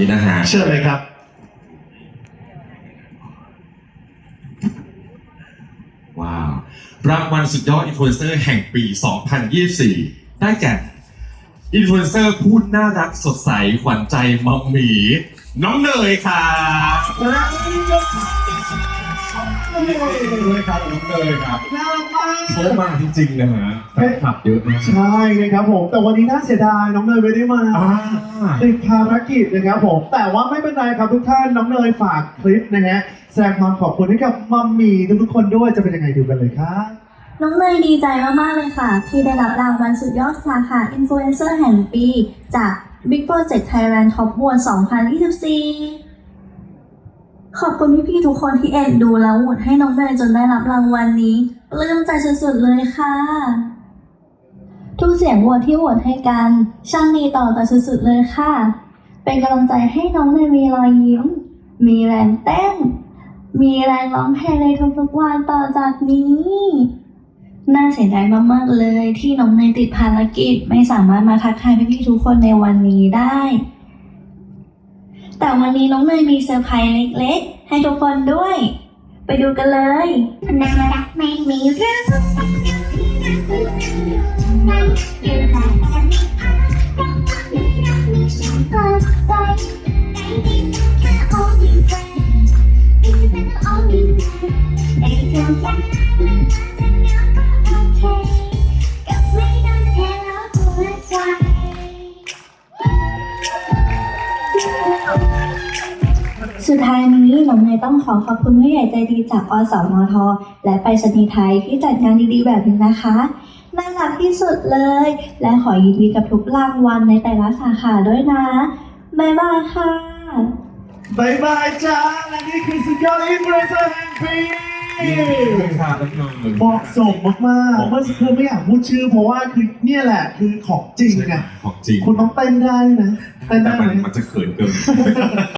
นี่นะฮะเชิญเลยครับ ว้าวรางวัลสุดยอดอินฟลูเอนเซอร์แห่งปี 2024 ได้แก่อินฟลูเอนเซอร์ผู้น่ารักสดใสขวัญใจมัมหมีน้องเนยค่ะด้วยครับน้องเนยครับน่ารักมากเขามาจริงๆนะฮะแฟนคลับเยอะมากใช่นะครับผม แต่วันนี้น่าเสียดายน้องเนยไม่ได้มาอ่าติดภารกิจนะครับผม แต่ว่าไม่เป็นไรครับทุกท่านน้องเนยฝากคลิปนะฮะแสดงความขอบคุณให้กับมัมมี่ทุกๆคนด้วยจะเป็นยังไงดูกันเลยครับน้องเนยดีใจมากๆเลยค่ะ ที่ได้รับรางวัลสุดยอดสาขาอินฟลูเอนเซอร์แห่งปี จาก Big Project Thailand Top Award 2024 ขอบคุณพี่ๆทุกคนที่เอ็นดูแล้วโหวตให้น้องเนยจนได้รับรางวัลนี้ปลื้มใจสุดๆเลยค่ะ ทุกเสียงโหวตที่โหวตให้กัน ช่างดีต่อแต่สุดๆเลยค่ะ เป็นกำลังใจให้น้องเนยมีรอยยิ้ม มีแรงเต้น มีแรงร้องเพลงในทุกๆวันต่อจากนี้ น่าเสียดายมากๆเลยที่น้องเนยติดภารกิจไม่สามารถมาทักทายพี่ๆทุกคนในวันนี้ได้ แต่วันนี้น้องเนยมีเซอร์ไพรส์เล็กๆ ให้ทุกคนด้วย ไปดูกันเลยน่ารักไม่มีเรื่องไม่อยู่แต่กันไม่รักไม่ฉันก็ใจในที่แค่ only friend even only friend ไอ้เธอ สุดท้ายนี้น้องเนยต้องขอขอบคุณผู้ใหญ่ใจดีจากอสมท และไปรษณีย์ไทยที่จัดงานดีๆแบบนี้นะคะน่ารักที่สุดเลย และขอยินดีกับทุกรางวัลในแต่ละสาขาด้วยนะบ๊ายบายค่ะบายบายจ้าและนี่คือสุดยอดอินฟลูเอนเซอร์แห่งปีด้วยครับน้องเนยเหมาะสมมากๆเมื่อสักครู่ไม่อยากพูดชื่อ เพราะว่าคือเนี่ยแหละคือของจริงไงของจริงคุณต้องเต้นได้นะเต้นแต่ได้มันไหมมันจะเขินเกิน